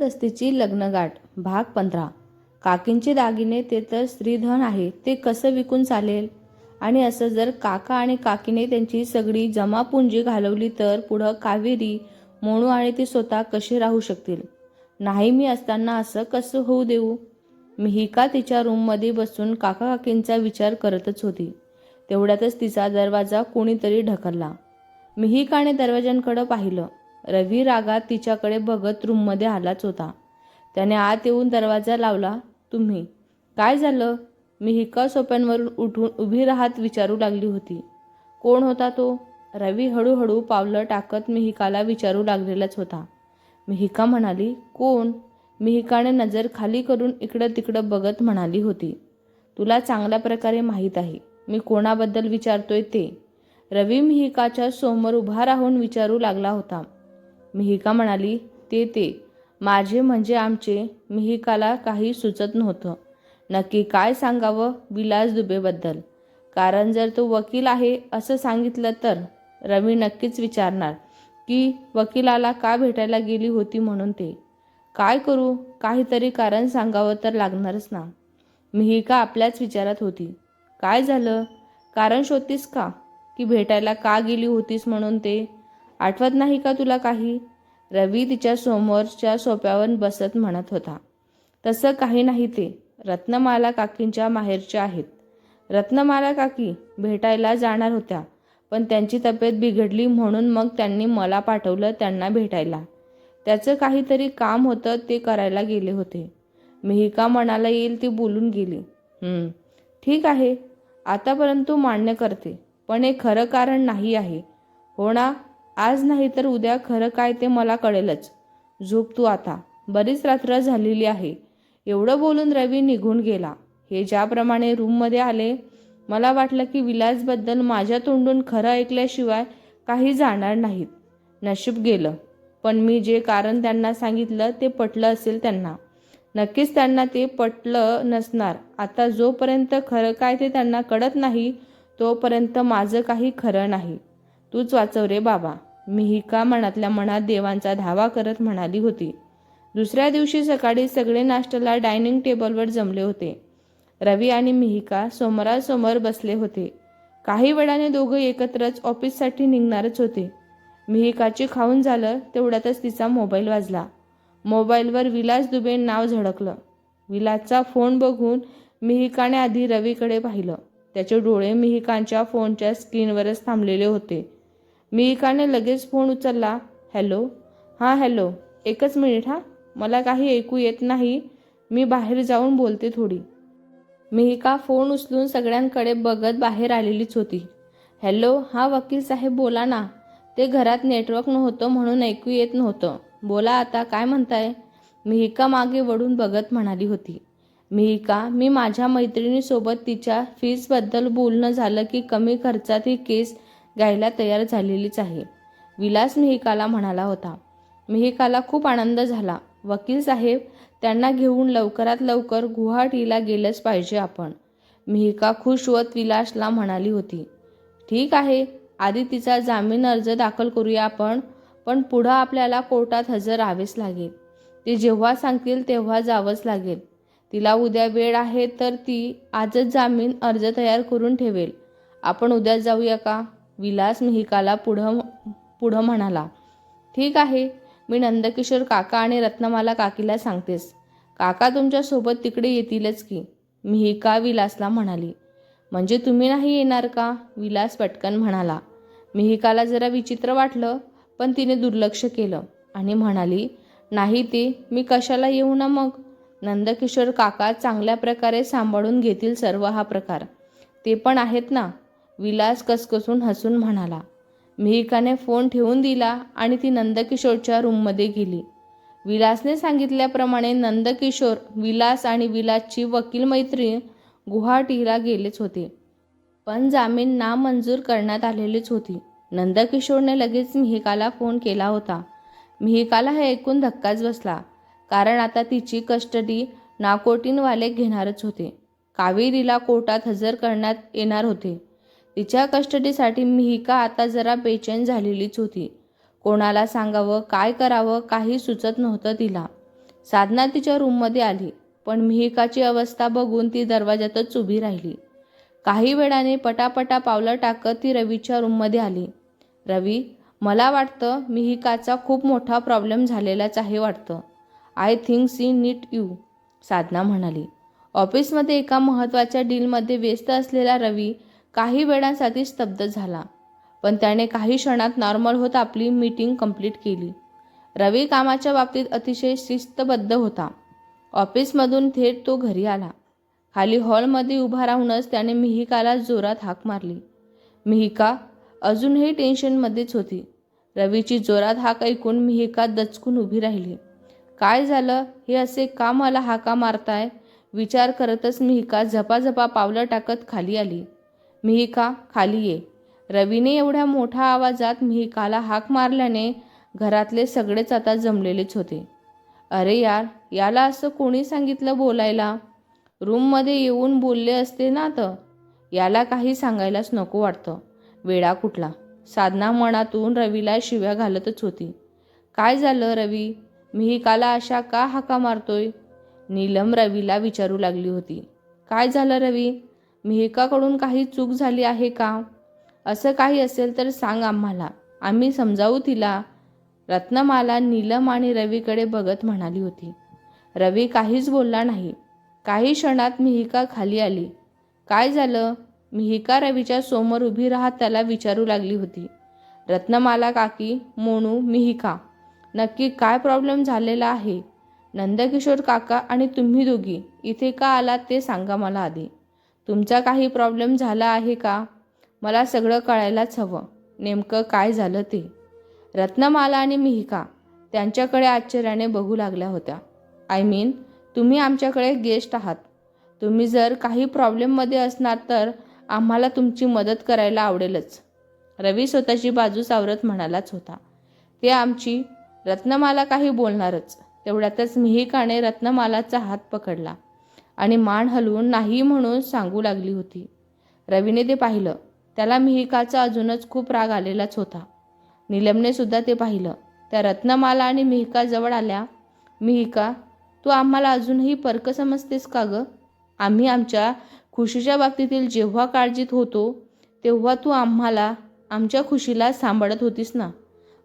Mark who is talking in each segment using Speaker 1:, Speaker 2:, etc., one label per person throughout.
Speaker 1: दस्तीची लग्नगाठ. भाग पंधरा. काकींचे दागिने ते तर स्त्रीधन आहे ते कसं विकून चालेल? आणि असं जर काका आणि काकीने त्यांची सगळी जमापुंजी घालवली तर पुढं कावेरी मोणू आणि ती स्वतः कशी राहू शकतील? नाही मी असताना असं कसं होऊ देऊ? मिहिका तिच्या रूममध्ये बसून काका काकींचा विचार करतच होती. तेवढ्यातच तिचा दरवाजा कोणीतरी ढकलला. मिहिकाने दरवाज्यांकडं पाहिलं. रवी रागात तिच्याकडे बघत रूममध्ये आलाच होता. त्याने आत येऊन दरवाजा लावला. तुम्ही? काय झालं? मी हिका सोप्यांवरून उठून उभी राहत विचारू लागली होती. कोण होता तो रवी हळूहळू पावलं टाकत मिहिकाला विचारू लागलेलाच होता. मिहिका म्हणाली कोण मिहिकाने नजर खाली करून इकडं तिकडं बघत म्हणाली होती. तुला चांगल्या प्रकारे माहीत आहे. मी कोणाबद्दल विचारतोय ते रवी मिहिकाच्या समोर उभा राहून विचारू लागला होता. मिहिका म्हणाली ते ते. माझे म्हणजे आमचे मिहिकाला काही सुचत नव्हतं. नक्की काय सांगावं विलास दुबेबद्दल? कारण जर तो वकील आहे असं सांगितलं तर रवी नक्कीच विचारणार की वकिलाला का भेटायला गेली होती म्हणून ते. काय करू? काहीतरी कारण सांगावं तर लागणारच ना मिहिका आपल्याच विचारात होती. काय झालं? कारण शोधतीस का? की भेटायला का गेली होतीस म्हणून ते आठवत नाही का तुला काही? रवी तिच्या समोरच्या सोप्यावर बसत म्हणत होता. तसं काही नाही ते. रत्नमाला काकींच्या माहेरच्या आहेत. रत्नमाला काकी भेटायला जाणार होत्या पण त्यांची तब्येत बिघडली म्हणून मग त्यांनी मला पाठवलं त्यांना भेटायला. त्याचं काहीतरी काम होतं ते करायला गेले होते. मिहिका मनाला येईल ती बोलून गेली. ठीक आहे. आतापर्यंत मान्य करते पण हे खरं कारण नाही आहे. हो ना? आज नाही तर उद्या खरं काय ते मला कळेलच. झोप तू आता. बरीच रात्र झालेली आहे. एवढं बोलून रवी निघून गेला. हे ज्याप्रमाणे रूममध्ये आले मला वाटलं की विलासबद्दल माझ्या तोंडून खरं ऐकल्याशिवाय काही जाणार नाहीत. नशीब गेलं. पण मी जे कारण त्यांना सांगितलं ते पटलं असेल त्यांना. नक्कीच त्यांना ते पटलं नसणार. आता जोपर्यंत खरं काय ते त्यांना कळत नाही तोपर्यंत माझं काही खरं नाही. तूच वाचव रे बाबा. मिहिका मनातल्या मनात देवांचा धावा करत म्हणाली होती. दुसऱ्या दिवशी सकाळी सगळे नाश्त्याला डायनिंग टेबलवर जमले होते. रवी आणि मिहिका समोरासमोर बसले होते. काही वेळाने दोघं एकत्रच ऑफिससाठी निघणारच होते. मिहिकाचे खाऊन झालं तेवढ्यातच तिचा मोबाईल वाजला. मोबाईलवर विलास दुबे नाव झळकलं. विलासचा फोन बघून मिहिकाने आधी रवीकडे पाहिलं. त्याचे डोळे मिहिकांच्या फोनच्या स्क्रीनवरच थांबलेले होते. मिहिकाने लगेच फोन उचलला. हॅलो. हां हॅलो. एकच मिनिट हां. मला काही ऐकू येत नाही. मी बाहेर जाऊन बोलते थोडी. मिहिका फोन उचलून सगळ्यांकडे बघत बाहेर आलेलीच होती. हॅलो हा वकील साहेब बोला ना. ते घरात नेटवर्क नव्हतं म्हणून ऐकू येत नव्हतं. बोला आता काय म्हणताय? मिहिका मागे वळून बघत म्हणाली होती. मिहिका मी माझ्या मैत्रिणीसोबत तिच्या फीजबद्दल बोलणं झालं की कमी खर्चात ही केस घ्यायला तयार झालेलीच आहे. विलास मिहिकाला म्हणाला होता मिहिकाला खूप आनंद झाला. वकील साहेब त्यांना घेऊन लवकरात लवकर गुवाहाटीला गेलंच पाहिजे आपण. मिहिका खुश होत विलासला म्हणाली होती ठीक आहे आधी तिचा जामीन अर्ज दाखल करूया आपण पण पुढं आपल्याला कोर्टात हजर राहावेच लागेल. ते जेव्हा सांगतील तेव्हा जावंच लागेल. तिला उद्या वेळ आहे तर ती आजच जामीन अर्ज तयार करून ठेवेल. आपण उद्या जाऊया का? विलास मिहिकाला पुढं पुढं म्हणाला ठीक आहे मी नंदकिशोर काका आणि रत्नमाला काकीला सांगतेस. काका तुमच्यासोबत तिकडे येतीलच की मिहिका विलासला म्हणाली. म्हणजे तुम्ही नाही येणार का? विलास पटकन म्हणाला. मिहिकाला जरा विचित्र वाटलं पण तिने दुर्लक्ष केलं आणि म्हणाली नाही ते मी कशाला येऊ ना मग? नंदकिशोर काका चांगल्या प्रकारे सांभाळून घेतील सर्व हा प्रकार. ते पण आहेत ना विलास कसकसून हसून म्हणाला मिहिकाने फोन ठेवून दिला आणि ती नंदकिशोरच्या रूममध्ये गेली. विलासने सांगितल्याप्रमाणे नंदकिशोर विलास आणि विलासची वकील मैत्रीण गुवाहाटीला गेलेच होते. पण जामीन नामंजूर करण्यात आलेलीच होती. नंदकिशोरने लगेच मिहिकाला फोन केला होता. मिहिकाला हे ऐकून धक्काच बसला कारण आता तिची कस्टडी नाकोटीनवाले घेणारच होते. कावेरीला कोर्टात हजर करण्यात येणार होते. तिच्या कस्टडीसाठी मिहिका आता जरा बेचैन झालेलीच होती. कोणाला सांगावं काय करावं काही सुचत नव्हतं तिला. साधना तिच्या रूममध्ये आली पण मिहिकाची अवस्था बघून ती दरवाजातच उभी राहिली. काही वेळाने पटापटा पावलं टाकत ती रवीच्या रूममध्ये आली. रवी मला वाटतं मिहिकाचा खूप मोठा प्रॉब्लेम झालेलाच आहे वाटतं. I think she need you Sadhana म्हणाली. ऑफिसमध्ये एका महत्त्वाच्या डीलमध्ये व्यस्त असलेला रवी काही वेळांसाठी स्तब्ध झाला. पण त्याने काही क्षणात नॉर्मल होत आपली मीटिंग कंप्लीट केली. रवी कामाच्या बाबतीत अतिशय शिस्तबद्ध होता. ऑफिसमधून थेट तो घरी आला. खाली हॉलमध्ये उभा राहूनच त्याने मिहिकाला जोरात हाक मारली. मिहिका अजूनही टेन्शनमध्येच होती. रवीची जोरात हाक ऐकून मिहिका दचकून उभी राहिली. काय झालं? हे असे का मला हाका मारताय? विचार करतच मिहिका झपाझपा पावलं टाकत खाली आली. मिहिका खाली ये. रवीने एवढ्या मोठ्या आवाजात मिहिकाला हाक मारल्याने घरातले सगळेच आता जमलेलेच होते. अरे यार याला असं कोणी सांगितलं बोलायला? रूममध्ये येऊन बोलले असते ना तर? याला काही सांगायलाच नको वाटतं. वेळा कुठला? साधना मनातून रवीला शिव्या घालतच होती. काय झालं रवी? मिहिकाला अशा का हाका मारतोय? नीलम रवीला विचारू लागली होती. काय झालं रवी? मिहिकाकडून काही चूक झाली आहे का? असं काही असेल तर सांग आम्हाला. आम्ही समजावू तिला. रत्नमाला नीलम आणि रवीकडे बघत म्हणाली होती. रवी काहीच बोलला नाही. काही क्षणात मिहिका खाली आली. काय झालं? मिहिका रवीच्या समोर उभी राहत त्याला विचारू लागली होती. रत्नमाला काकी मोनू मिहिका नक्की काय प्रॉब्लेम झालेला आहे? नंदकिशोर काका आणि तुम्ही दोघी इथे का आलात ते सांगा मला आधी. तुमचा काही प्रॉब्लेम झाला आहे का? मला सगळं कळायलाच हवं. नेमकं काय झालं ते? रत्नमाला आणि मिहिका त्यांच्याकडे आश्चर्याने बघू लागल्या होत्या. आय मीन तुम्ही आमच्याकडे गेस्ट आहात. तुम्ही जर काही प्रॉब्लेममध्ये असणार तर आम्हाला तुमची मदत करायला आवडेलच. रवी स्वतःची बाजू सावरत म्हणालाच होता. ते आमची रत्नमाला काही बोलणारच. तेवढ्यातच मिहिकाने रत्नमालाचा हात पकडला. आणि मान हलवून नाही म्हणून सांगू लागली होती. रवीने ते पाहिलं. त्याला मिहिकाचा अजूनच खूप राग आलेलाच होता. निलमने सुद्धा ते पाहिलं. त्या रत्नमाला आणि मिहिका जवळ आल्या. मिहिका तू आम्हाला अजूनही पर्क समजतेस का गं? आम्ही आमच्या खुशीच्या बाबतीतील जेव्हा काळजीत होतो तेव्हा तू आम्हाला आमच्या खुशीला सांभाळत होतीस ना?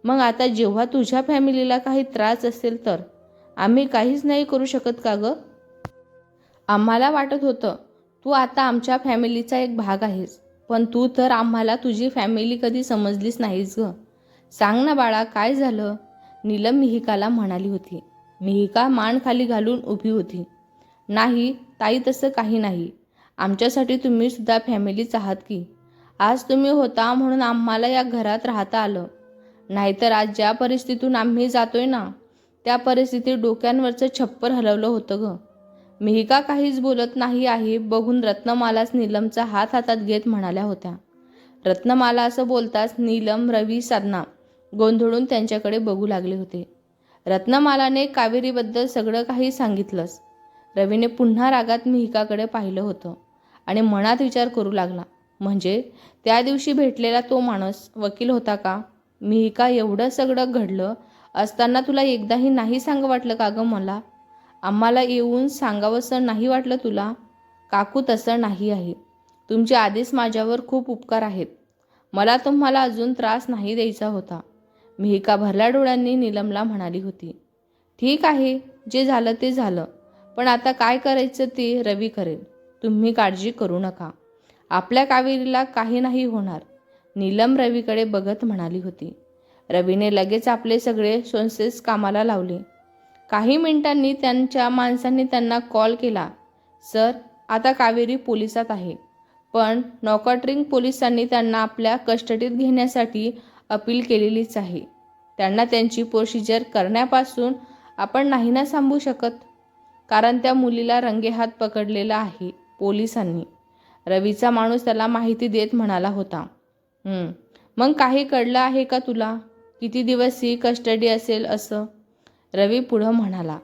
Speaker 1: मग आता जेव्हा तुझ्या फॅमिलीला काही त्रास असेल तर? आम्ही काहीच नाही करू शकत का गं? आम्हाला वाटत होतं तू आता आमच्या फॅमिलीचा एक भाग आहेस पण तू तर आम्हाला तुझी फॅमिली कधी समजलीच नाहीस गं. सांग ना बाळा काय झालं? नीलम मिहिकाला म्हणाली होती. मिहिका मान खाली घालून उभी होती. नाही ताई तसं काही नाही. आमच्यासाठी तुम्ही सुद्धा फॅमिलीच आहात की. आज तुम्ही होता म्हणून आम्हाला या घरात राहता आलं. नाहीतर आज ज्या परिस्थितीतून आम्ही जातोय ना त्या परिस्थितीत डोक्यांवरचं छप्पर हलवलं होतं गं. मिहिका काहीच बोलत नाही आहे. बघून रत्नमालाच नीलमचा हात हातात घेत म्हणाल्या होत्या. रत्नमाला असं बोलताच नीलम रवी साधना गोंधळून त्यांच्याकडे बघू लागले होते. रत्नमालाने कावेरीबद्दल सगळं काही सांगितलंच. रवीने पुन्हा रागात मिहिकाकडे पाहिलं होतं आणि मनात विचार करू लागला. म्हणजे त्या दिवशी भेटलेला तो माणूस वकील होता का? मिहिका एवढं सगळं घडलं असताना तुला एकदाही नाही सांग वाटलं का गं मला? आम्हाला येऊन सांगावंसं नाही वाटलं तुला? काकू तसं नाही आहे. तुमचे आधीच माझ्यावर खूप उपकार आहेत. मला तुम्हाला अजून त्रास नाही द्यायचा होता. मिहिका भरल्या डोळ्यांनी नीलमला म्हणाली होती. ठीक आहे जे झालं ते झालं. पण आता काय करायचं ते रवी करेल. तुम्ही काळजी करू नका. आपल्या कावेरीला काही नाही होणार. नीलम रवीकडे बघत म्हणाली होती. रवीने लगेच आपले सगळे सोन्सेस कामाला लावले. काही मिनिटांनी त्यांच्या माणसांनी त्यांना कॉल केला. सर आता कावेरी पोलिसात आहे. पण नॉकॉटरिंग पोलिसांनी त्यांना आपल्या कस्टडीत घेण्यासाठी अपील केलेलीच आहे. त्यांना त्यांची प्रोसिजर करण्यापासून आपण नाही ना सांगू शकत. कारण त्या मुलीला रंगेहात पकडलेला आहे पोलिसांनी. रवीचा माणूस त्याला माहिती देत म्हणाला होता. मग काही कळलं आहे का तुला? किती दिवस ही कस्टडी असेल असं? रवी पुढं म्हणाला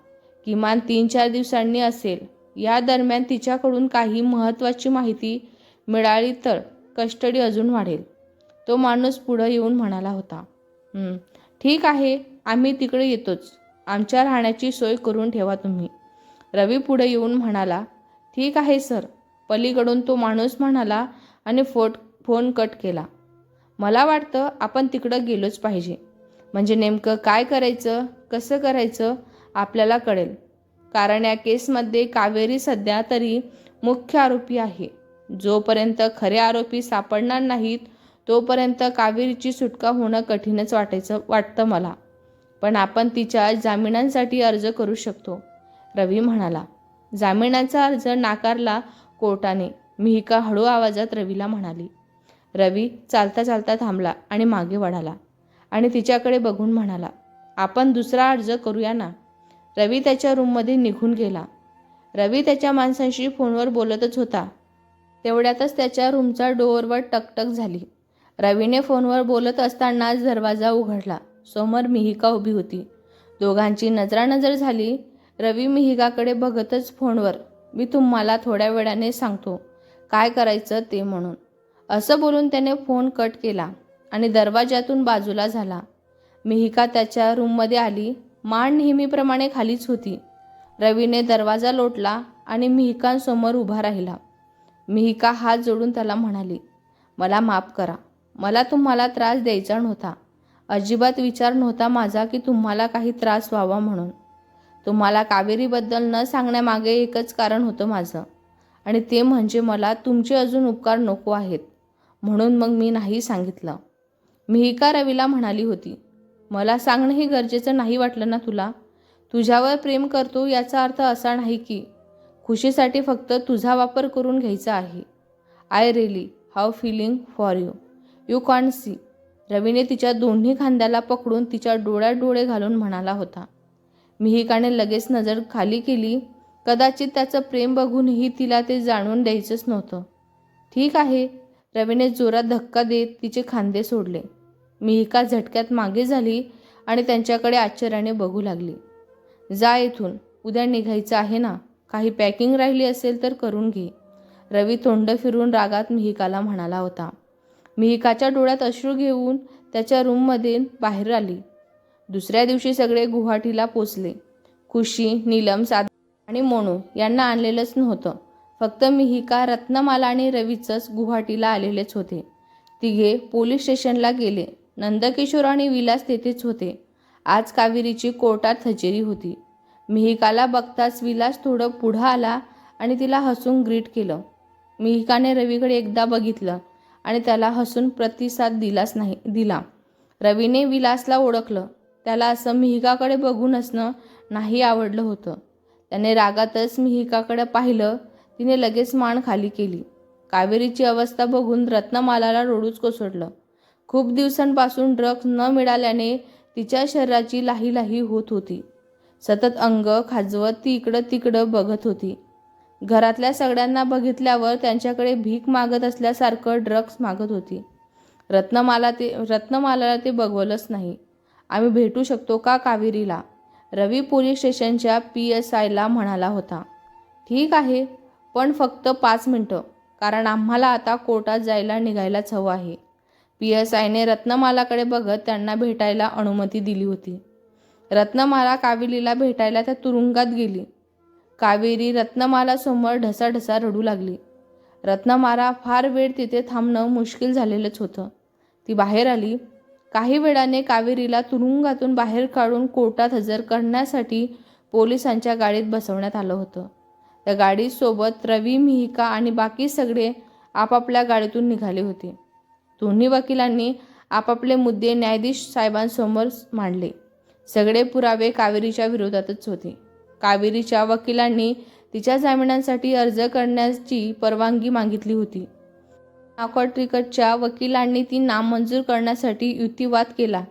Speaker 1: किमान तीन चार दिवसांनी असेल. या दरम्यान तिच्याकडून काही महत्त्वाची माहिती मिळाली तर कस्टडी अजून वाढेल. तो माणूस पुढं येऊन म्हणाला होता ठीक आहे आम्ही तिकडे येतोच. आमच्या राहण्याची सोय करून ठेवा तुम्ही. रवी पुढे येऊन म्हणाला ठीक आहे सर. पलीकडून तो माणूस म्हणाला आणि फोट फोन कट केला मला वाटतं आपण तिकडं गेलोच पाहिजे. म्हणजे नेमकं काय करायचं कसं करायचं आपल्याला कळेल. कारण या केसमध्ये कावेरी सध्या तरी मुख्य आरोपी आहे. जोपर्यंत खरे आरोपी सापडणार नाहीत तोपर्यंत कावेरीची सुटका होणं कठीणच वाटायचं वाटतं मला. पण आपण तिच्या जामिनांसाठी अर्ज करू शकतो. रवी म्हणाला जामिनाचा अर्ज नाकारला कोर्टाने मिहिका हळू आवाजात रवीला म्हणाली. रवी चालता चालता थांबला आणि मागे वळाला. आणि तिच्याकडे बघून म्हणाला आपण दुसरा अर्ज करूया ना. रवी त्याच्या रूममध्ये निघून गेला. रवी त्याच्या माणसांशी फोनवर बोलतच होता. तेवढ्यातच त्याच्या रूमचा डोअरवर टकटक झाली. रवीने फोनवर बोलत असतानाच दरवाजा उघडला. समोर मिहिका उभी होती. दोघांची नजरानजर झाली. रवी मिहिकाकडे बघतच फोनवर मी तुम्हाला थोड्या वेळाने सांगतो. काय करायचं ते म्हणून. असं बोलून त्याने फोन कट केला. आणि दरवाजातून बाजूला झाला. मिहिका त्याच्या रूममध्ये आली. मान नेहमीप्रमाणे खालीच होती. रवीने दरवाजा लोटला आणि मिहिकांसमोर उभा राहिला. मिहिका हात जोडून त्याला म्हणाली मला माफ करा. मला तुम्हाला त्रास द्यायचा नव्हता. अजिबात विचार नव्हता माझा की तुम्हाला काही त्रास व्हावा म्हणून. तुम्हाला कावेरीबद्दल न सांगण्यामागे एकच कारण होतं माझं. आणि ते म्हणजे मला तुमचे अजून उपकार नको आहेत. म्हणून मग मी नाही सांगितलं. मिहिका रवीला म्हणाली होती मला सांगणंही गरजेचं नाही वाटलं ना तुला. तुझ्यावर प्रेम करतो याचा अर्थ असा नाही की खुशीसाठी फक्त तुझा वापर करून घ्यायचा आहे. I really have feeling for you you can't see रवीने तिच्या दोन्ही खांद्याला पकडून तिच्या डोळ्यात डोळे घालून म्हणाला होता. मिहिकाने लगेच नजर खाली केली. कदाचित त्याचं प्रेम बघूनही तिला ते जाणून द्यायचंच नव्हतं. ठीक आहे. रवीने जोरात धक्का देत तिचे खांदे सोडले. मिहिका झटक्यात मागे झाली आणि त्यांच्याकडे आश्चर्याने बघू लागली. जा येथून उद्या निघायचं आहे ना? काही पॅकिंग राहिली असेल तर करून घे. रवी तोंड फिरून रागात मिहिकाला म्हणाला होता. मिहिकाच्या डोळ्यात अश्रू घेऊन त्याच्या रूममध्ये बाहेर आली. दुसऱ्या दिवशी सगळे गुवाहाटीला पोचले. खुशी नीलम साद आणि मोनू यांना आणलेलंच नव्हतं. फक्त मिहिका रत्नमाला आणि रवीचंच गुवाहाटीला आलेलेच होते. तिघे पोलीस स्टेशनला गेले. नंदकिशोर आणि विलास तेथेच होते. आज कावेरीची कोर्टात हजेरी होती. मिहिकाला बघताच विलास थोडं पुढं आला आणि तिला हसून ग्रीट केलं. मिहिकाने रवीकडे एकदा बघितलं आणि त्याला हसून प्रतिसाद दिलाच नाही दिला. रवीने विलासला ओळखलं. त्याला असं मिहिकाकडे बघून असणं नाही आवडलं होतं. त्याने रागातच मिहिकाकडे पाहिलं तिने लगेच मान खाली केली. कावेरीची अवस्था बघून रत्नमालाला रोडूच कोसळलं. खूप दिवसांपासून ड्रग्ज न मिळाल्याने तिच्या शरीराची लाही लाही होत होती. सतत अंग खाजवत ती इकडं तिकडं बघत होती. घरातल्या सगळ्यांना बघितल्यावर त्यांच्याकडे भीक मागत असल्यासारखं ड्रग्ज मागत होती. रत्नमाला ते रत्नमालाला ते बघवलंच नाही. आम्ही भेटू शकतो का कावेरीला? रवी पोलीस स्टेशनच्या पी एस आयला म्हणाला होता. ठीक आहे. पण फक्त पाच मिनटं कारण आम्हाला आता कोर्टात जायला निघायलाच हवं आहे. पी एस आयने रत्नमालाकडे बघत त्यांना भेटायला अनुमती दिली होती. रत्नमाला कावेरीला भेटायला त्या तुरुंगात गेली. कावेरी रत्नमालासमोर ढसाढसा रडू लागली. रत्नमाला फार वेळ तिथे थांबणं मुश्किल झालेलंच होतं. ती बाहेर आली. काही वेळाने कावेरीला तुरुंगातून बाहेर काढून कोर्टात हजर करण्यासाठी पोलिसांच्या गाडीत बसवण्यात आलं होतं. त्या गाडीसोबत रवी मिहिका आणि बाकी सगळे आपापल्या गाडीतून निघाले होते. दोन्ही वकिलांनी आपापले मुद्दे न्यायाधीश साहेबांसमोर मांडले. सगळे पुरावे कावेरीच्या विरोधातच होते. कावेरीच्या वकिलांनी तिच्या जामिनांसाठी अर्ज करण्याची परवानगी मागितली होती. नाकॉट्रिकटच्या वकिलांनी ती नामंजूर करण्यासाठी युक्तिवाद केला.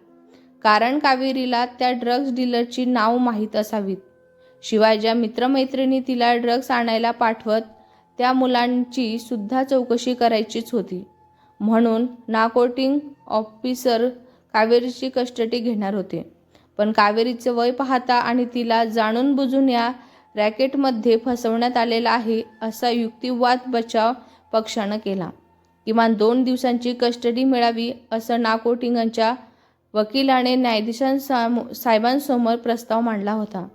Speaker 1: कारण कावेरीला त्या ड्रग्ज डीलरची नाव माहीत असावीत. शिवाय ज्या मित्रमैत्रिणी तिला ड्रग्ज आणायला पाठवत त्या मुलांची सुद्धा चौकशी करायचीच होती. म्हणून नाकोटिंग ऑफिसर कावेरीची कस्टडी घेणार होते. पण कावेरीचे वय पाहता आणि तिला जाणून बुजून या रॅकेटमध्ये फसवण्यात आलेला आहे असा युक्तिवाद बचाव पक्षानं केला. किमान दोन दिवसांची कस्टडी मिळावी असं नाकोटिंगांच्या वकिलाने न्यायाधीशांसामो साहेबांसमोर प्रस्ताव मांडला होता.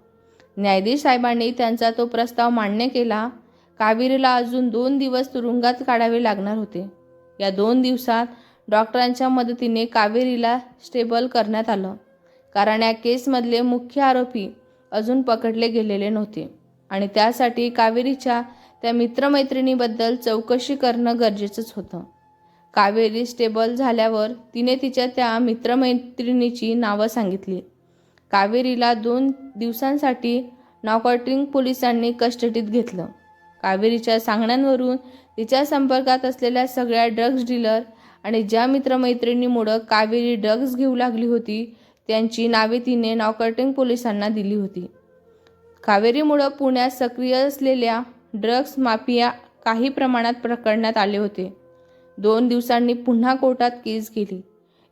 Speaker 1: न्यायाधीश साहेबांनी त्यांचा तो प्रस्ताव मान्य केला. कावेरीला अजून दोन दिवस तुरुंगात काढावे लागणार होते. या दोन दिवसात डॉक्टरांच्या मदतीने कावेरीला स्टेबल करण्यात आलं. कारण या केसमधले मुख्य आरोपी अजून पकडले गेलेले नव्हते. आणि त्यासाठी कावेरीच्या त्या मित्रमैत्रिणीबद्दल चौकशी करणं गरजेचंच होतं. कावेरी स्टेबल झाल्यावर तिने तिच्या त्या मित्रमैत्रिणीची नावं सांगितली. कावेरीला दोन दिवसांसाठी नॉकआउटिंग पोलिसांनी कस्टडीत घेतलं. कावेरीच्या सांगण्यांवरून तिच्या संपर्कात असलेल्या सगळ्या ड्रग्ज डीलर आणि ज्या मित्रमैत्रिणीमुळं कावेरी ड्रग्ज घेऊ लागली होती त्यांची नावे तिने नॉकआउटिंग पोलिसांना दिली होती. कावेरीमुळं पुण्यात सक्रिय असलेल्या ड्रग्ज माफिया काही प्रमाणात पकडण्यात आले होते. दोन दिवसांनी पुन्हा कोर्टात केस केली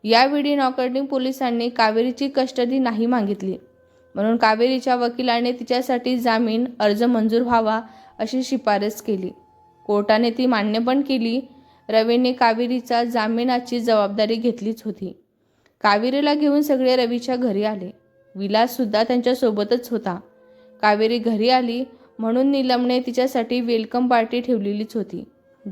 Speaker 1: यावेळी नॉकर्डिंग पोलिसांनी कावेरीची कस्टडी नाही मागितली. म्हणून कावेरीच्या वकिलाने तिच्यासाठी जामीन अर्ज मंजूर व्हावा अशी शिफारस केली. कोर्टाने ती मान्य पण केली. रवीने कावेरीचा जामिनाची जबाबदारी घेतलीच होती. कावेरीला घेऊन सगळे रवीच्या घरी आले. विलाससुद्धा त्यांच्यासोबतच होता. कावेरी घरी आली म्हणून नीलमने तिच्यासाठी वेलकम पार्टी ठेवलेलीच होती.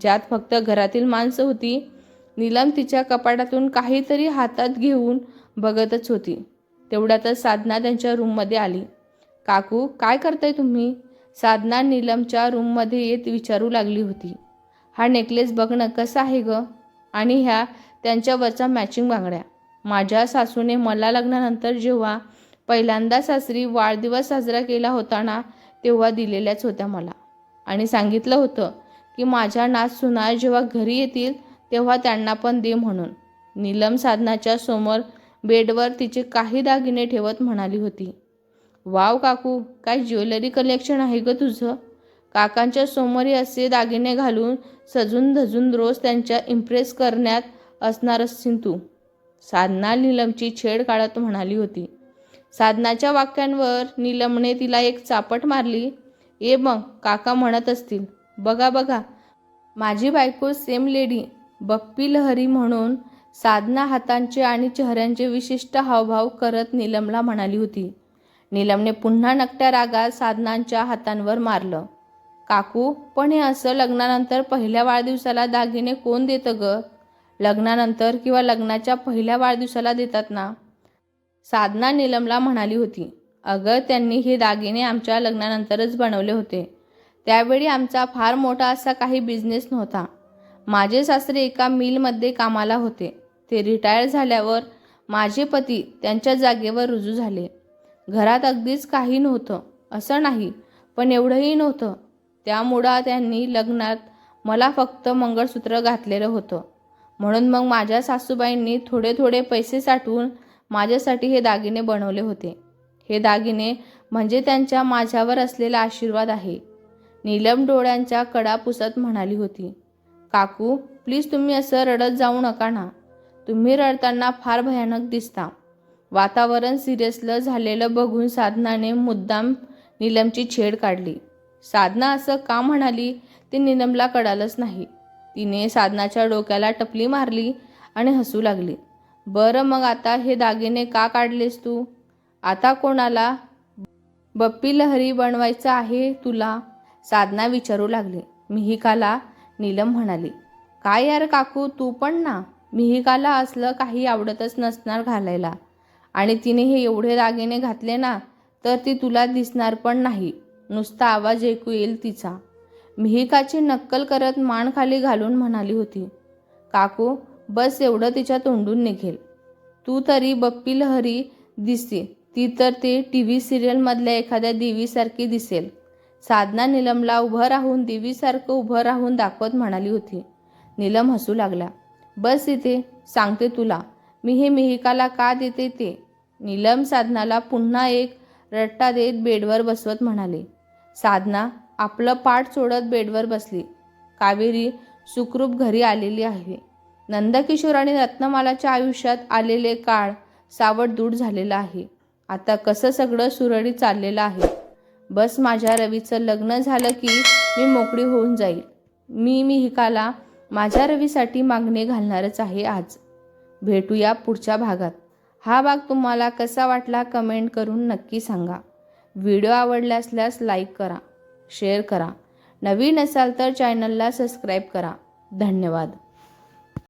Speaker 1: ज्यात फक्त घरातील माणसं होती नीलम तिच्या कपाटातून काहीतरी हातात घेऊन बघतच होती. तेवढ्यातच साधना त्यांच्या रूममध्ये आली. काकू काय करताय तुम्ही? साधना नीलमच्या रूममध्ये येत विचारू लागली होती. हा नेकलेस बघणं कसं आहे ग? आणि ह्या त्यांच्यावरचा मॅचिंग बांगड्या. माझ्या सासूने मला लग्नानंतर जेव्हा पहिल्यांदा सासरी वाढदिवस साजरा केला होता ना तेव्हा दिलेल्याच होत्या मला. आणि सांगितलं होतं की माझ्या नाच सुना जेव्हा घरी येतील तेव्हा त्यांना पण दे म्हणून. नीलम साधनाच्या समोर बेडवर तिचे काही दागिने ठेवत म्हणाली होती. वाव काकू काय ज्वेलरी कलेक्शन आहे ग तुझं? काकांच्या समोरही असे दागिने घालून सजून धजून रोज त्यांच्या इम्प्रेस करण्यात असणार असशील तू साधना नीलमची छेड काढत म्हणाली होती. साधनाच्या वाक्यांवर नीलमने तिला एक चापट मारली. ए मग काका म्हणत असतील बघा बघा माझी बायको सेम लेडी बप्पी लहरी म्हणून साधना हातांचे आणि चेहऱ्यांचे विशिष्ट हावभाव करत नीलमला म्हणाली होती. नीलमने पुन्हा नकट्या रागात साधनांच्या हातांवर मारलं. काकू पण हे असं लग्नानंतर पहिल्या वाढदिवसाला दागिने कोण देतं ग? लग्नानंतर किंवा लग्नाच्या पहिल्या वाढदिवसाला देतात ना? साधना नीलमला म्हणाली होती. अगं त्यांनी हे दागिने आमच्या लग्नानंतरच बनवले होते. त्यावेळी आमचा फार मोठा असा काही बिझनेस नव्हता. माझे सासरे एका मिलमध्ये कामाला होते. ते रिटायर झाल्यावर माझे पती त्यांच्या जागेवर रुजू झाले. घरात अगदीच काही नव्हतं. असं नाही पण एवढंही नव्हतं. त्यामुळं त्यांनी लग्नात मला फक्त मंगळसूत्र घातलेलं होतं. म्हणून मग माझ्या सासूबाईंनी थोडे थोडे पैसे साठवून माझ्यासाठी हे दागिने बनवले होते. हे दागिने म्हणजे त्यांच्या माझ्यावर असलेला आशीर्वाद आहे. नीलम डोळ्यांच्या कडा पुसत म्हणाली होती. काकू प्लीज तुम्ही असं रडत जाऊ नका ना. तुम्ही रडताना फार भयानक दिसता. वातावरण सिरियसलं झालेलं बघून साधनाने मुद्दाम नीलमची छेड काढली. साधना असं का म्हणाली? ते नीलमला कळालंच नाही. तिने साधनाच्या डोक्याला टपली मारली आणि हसू लागली. बरं मग आता हे दागिने का काढलेस तू? आता कोणाला? बप्पी लहरी बनवायचं आहे तुला? साधना विचारू लागली. मिहिकाला नीलम म्हणाली काय यार काकू तू पण ना. मिहिकाला असलं काही आवडतच नसणार घालायला. आणि तिने हे एवढे दागिने घातले ना तर ती तुला दिसणार पण नाही. नुसता आवाज ऐकू येईल तिचा. मिहिकाची नक्कल करत मान खाली घालून म्हणाली होती काकू बस एवढं तिच्या तोंडून निघेल. तू तरी बप्पी लहरी दिसते. ती तर ते टी व्ही सिरियलमधल्या एखाद्या देवीसारखी दिसेल. साधना निलमला उभं राहून देवीसारखं उभं राहून दाखवत म्हणाली होती. नीलम हसू लागला. बस इथे सांगते तुला. मी हे मिहिकाला का देते ते? नीलम साधनाला पुन्हा एक रट्टा देत बेडवर बसवत म्हणाले. साधना आपलं पाठ सोडत बेडवर बसली. कावेरी सुखरूप घरी आलेली आहे. नंदकिशोर आणि रत्नमालाच्या आयुष्यात आलेले काळ सावट दूर झालेला आहे. आता कसं सगळं सुरळीत चाललेलं आहे? बस माझ्या रवीचं लग्न झालं की मी मोकळी होऊन जाईल. मी मिहिकाला माझ्या रवीसाठी मागणे घालणारच आहे आज. भेटूया पुढच्या भागात. हा भाग तुम्हाला कसा वाटला कमेंट करून नक्की सांगा. व्हिडिओ आवडला असल्यास लाईक करा शेअर करा. नवीन असाल तर चॅनलला सबस्क्राईब करा. धन्यवाद.